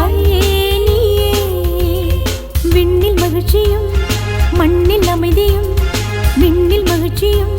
தாயே நீயே. விண்ணில் மகிழ்ச்சியும் மண்ணில் அமைதியும் விண்ணில் மகிழ்ச்சியும்.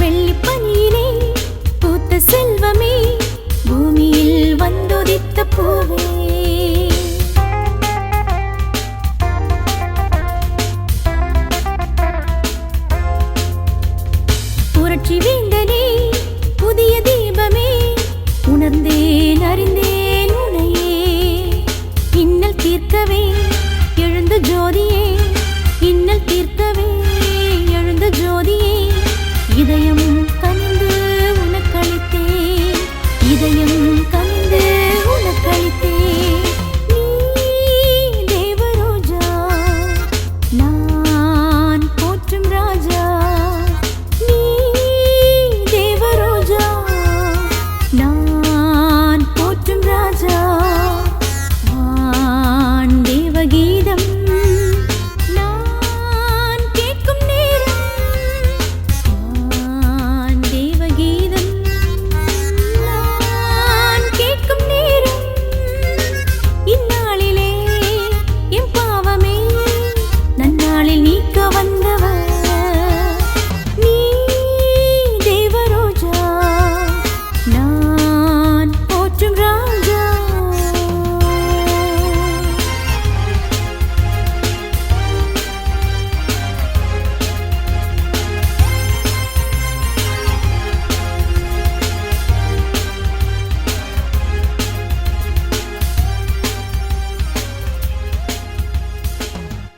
வெள்ளிப்பனியிலே பூத்த செல்வமே பூமியில் வந்துதித்த பூவே. புரட்சி வேந்தனே புதிய தீபமே உணர்ந்தேன் அறிந்தேன் உனையே. இன்னல் தீர்க்கவே